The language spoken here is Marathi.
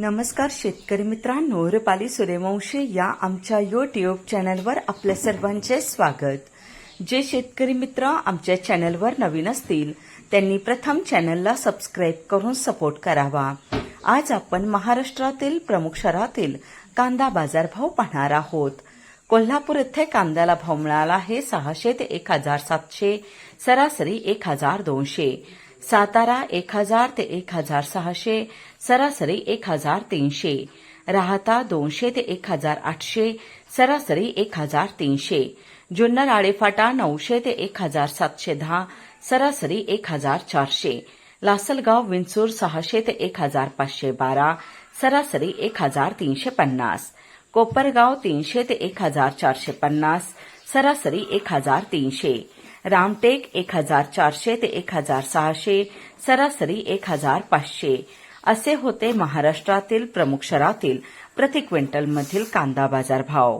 नमस्कार शेतकरी मित्रांनो रुपाली सूर्यवंशी या आमच्या यूट्यूब चॅनलवर आपल्या सर्वांचे स्वागत. जे शेतकरी मित्र आमच्या चॅनलवर नवीन असतील त्यांनी प्रथम चॅनलला सबस्क्राईब करून सपोर्ट करावा. आज आपण महाराष्ट्रातील प्रमुख शहरातील कांदा बाजारभाव पाहणार आहोत. कोल्हापूर येथे कांद्याला भाव मिळाला आहे सहाशे ते एक हजार सातशे सरासरी एक हजार दोनशे. सातारा एक हजार ते एक हजार सहाशे सरासरी एक हजार तीनशे राहता दोनशे ते एक हजार आठशे सरासरी एक हजार तीनशे जुन्नर आळेफाटा नऊशे ते एक हजार सातशे दहा सरासरी एक हजार चारशे लासलगाव विंचूर सहाशे ते एक हजार पाचशे बारा सरासरी एक हजार तीनशे पन्नास कोपरगाव तीनशे ते एक हजार चारशे पन्नास सरासरी एक हजार तीनशे रामटेक एक हजार चारशे ते एक हजार सहाशे सरासरी एक हजार पाचशे. असे होते महाराष्ट्रातील प्रमुख शहरातील प्रति क्विंटलमधील कांदा बाजार भाव